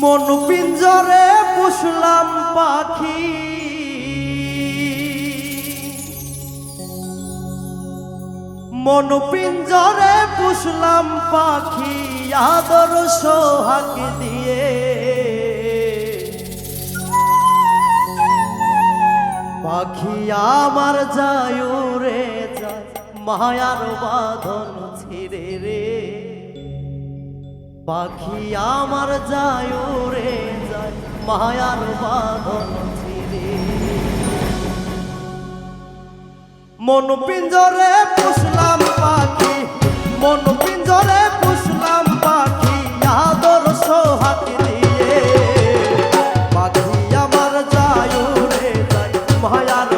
মন পিঞ্জরে পুষলাম পাখি। মন পিঞ্জরে পুষলাম পাখি, আদর সোহাগ দিয়ে। পাখি আমার যায় রে যায়। মায়ার বাঁধন ছিঁড়ে রে। পাখি আমার যায় রে যায়, মায়ার বাঁধন ছিঁড়ে। মন পিঞ্জরে পুষলাম পাখি, মন পিঞ্জরে পুষলাম পাখি, আদর সোহাগ দিয়ে। পাখি আমার যায় রে যায়, মায়ার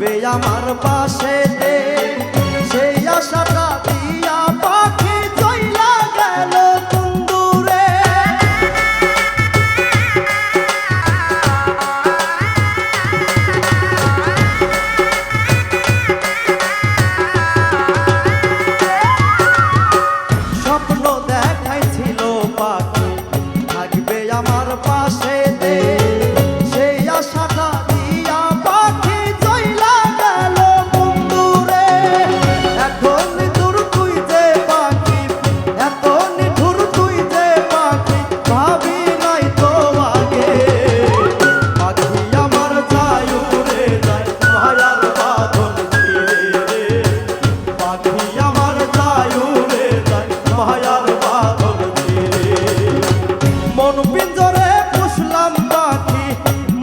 থাকবে আমার পাশে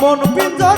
mono pinza